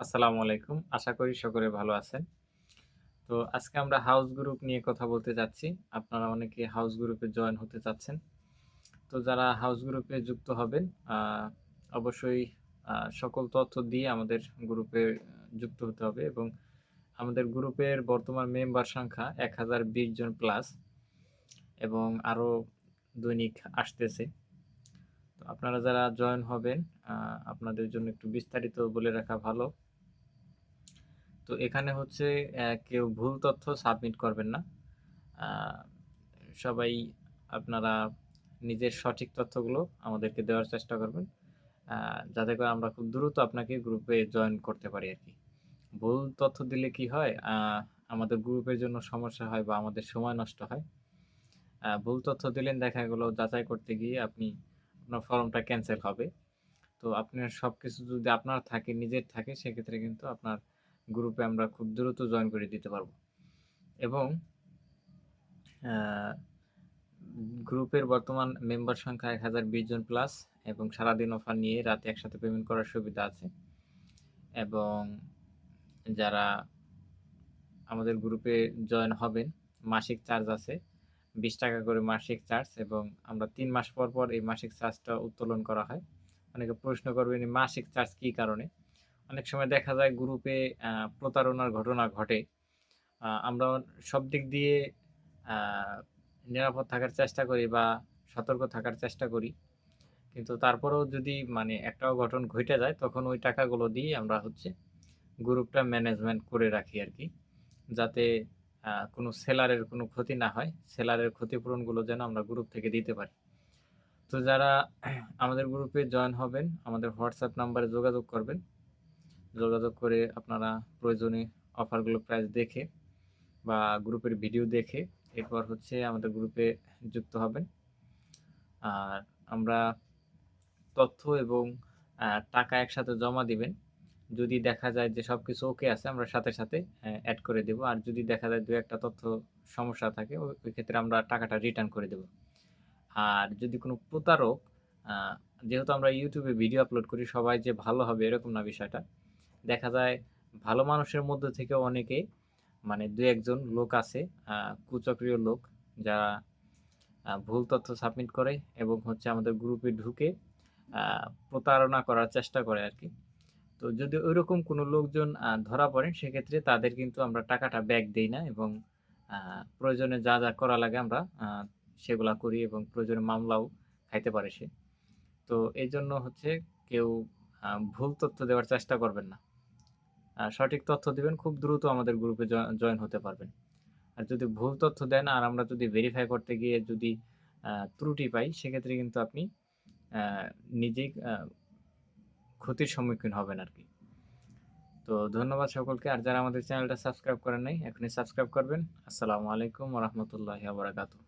আসসালামু আলাইকুম। আশা করি সকলে ভালো আছেন। তো আজকে আমরা হাউস গ্রুপ নিয়ে কথা বলতে যাচ্ছি। আপনারা অনেকে হাউস গ্রুপে জয়েন হতে চাচ্ছেন। তো যারা হাউস গ্রুপে যুক্ত হবেন অবশ্যই সকল তথ্য দিয়ে আমাদের গ্রুপে যুক্ত হতে হবে এবং আমাদের গ্রুপের বর্তমান মেম্বার সংখ্যা ১০২০ জন প্লাস এবং আরও দৈনিক আসতেছে। তো আপনারা যারা জয়েন হবেন আপনাদের জন্য একটু বিস্তারিত বলে রাখা ভালো। তো এখানে হচ্ছে কেউ ভুল তথ্য সাবমিট করবেন না। সবাই আপনারা নিজের সঠিক তথ্যগুলো আমাদেরকে দেওয়ার চেষ্টা করবেন। যাতে করে আমরা খুব দ্রুত আপনাকে গ্রুপে জয়েন করতে পারি আর কি ভুল তথ্য দিলে কি হয়? আমাদের গ্রুপের জন্য সমস্যা হয় বা আমাদের সময় নষ্ট হয়। ভুল তথ্য দিলেন দেখা গেলো যাচাই করতে গিয়ে আপনি আপনার ফর্মটা ক্যান্সেল হবে। তো আপনার সব কিছু যদি আপনার থাকে, নিজের থাকে সেক্ষেত্রে কিন্তু আপনার গ্রুপে আমরা খুব দ্রুত জয়েন করে দিতে পারব। এবং গ্রুপের বর্তমান মেম্বার সংখ্যা ১০২০ জন প্লাস এবং সারাদিন অফার নিয়ে রাতে একসাথে পেমেন্ট করার সুবিধা আছে। এবং যারা আমাদের গ্রুপে জয়েন হবেন, মাসিক চার্জ আছে। ৳২০ করে মাসিক চার্জ এবং আমরা তিন মাস পর, পর এই মাসিক চার্জটা উত্তোলন করা হয়। অনেকে প্রশ্ন করবেন মাসিক চার্জ কী কারণে? অনেক সময় দেখা যায় গ্রুপে প্রতারণার ঘটনা ঘটে। আমরা সব দিক দিয়ে নিরাপদ থাকার চেষ্টা করি বা সতর্ক থাকার চেষ্টা করি। কিন্তু তারপরেও যদি মানে একটা ঘটন ঘটে যায় তখন ওই টাকাগুলো দিয়ে আমরা হচ্ছে গ্রুপটা ম্যানেজমেন্ট করে রাখি আর কি যাতে কোনো সেলারের কোনো ক্ষতি না হয়। সেলারের ক্ষতিপূরণগুলো যেন আমরা গ্রুপ থেকে দিতে পারি। তো যারা আমাদের গ্রুপে জয়েন হবেন, আমাদের হোয়াটসঅ্যাপ নাম্বারে যোগাযোগ করবেন। যোগাযোগ করে আপনারা প্রয়োজনে অফারগুলো প্রাইস দেখে বা গ্রুপের ভিডিও দেখে এরপর হচ্ছে আমাদের গ্রুপে যুক্ত হবেন। আর আমরা তথ্য এবং টাকা একসাথে জমা দিবেন। যদি দেখা যায় যে সব কিছু ওকে আছে আমরা সাথে, সাথে অ্যাড করে দেব। আর যদি দেখা যায় দু একটা তথ্য সমস্যা থাকে ওই ক্ষেত্রে আমরা টাকাটা রিটার্ন করে দেব। আর যদি কোনো প্রতারক যেহেতু আমরা ইউটিউবে ভিডিও আপলোড করি সবাই যে ভালো হবে এরকম না বিষয়টা। দেখা যায় ভালো মানুষের মধ্য থেকেও অনেকে মানে দু একজন লোক আছে কুচক্রিয় লোক যারা ভুল তথ্য সাবমিট করে এবং হচ্ছে আমাদের গ্রুপে ঢুকে প্রতারণা করার চেষ্টা করে আর কি তো যদি ঐরকম কোনো লোকজন ধরা পড়েন সেক্ষেত্রে তাদের কিন্তু আমরা টাকাটা ব্যাক দেই না এবং প্রয়োজনে যা, যা করা লাগে আমরা সেগুলা করি এবং প্রয়োজনে মামলাও খাইতে পারে সে। তো এই জন্য হচ্ছে কেউ ভুল তথ্য দেওয়ার চেষ্টা করবেন না। সঠিক তথ্য দিবেন, খুব দ্রুত আমাদের গ্রুপে জয়েন হতে পারবেন। আর যদি ভুল তথ্য দেন, আর আমরা যদি ভেরিফাই করতে গিয়ে যদি ত্রুটি পাই, সেক্ষেত্রে কিন্তু আপনি নিজেই ক্ষতির সম্মুখীন হবেন আর কি তো ধন্যবাদ সকলকে। আর যারা আমাদের চ্যানেলটা সাবস্ক্রাইব করেন নাই, এখনই সাবস্ক্রাইব করবেন। আসসালামু আলাইকুম রাহমাতুল্লাহি বারাকাতুহু।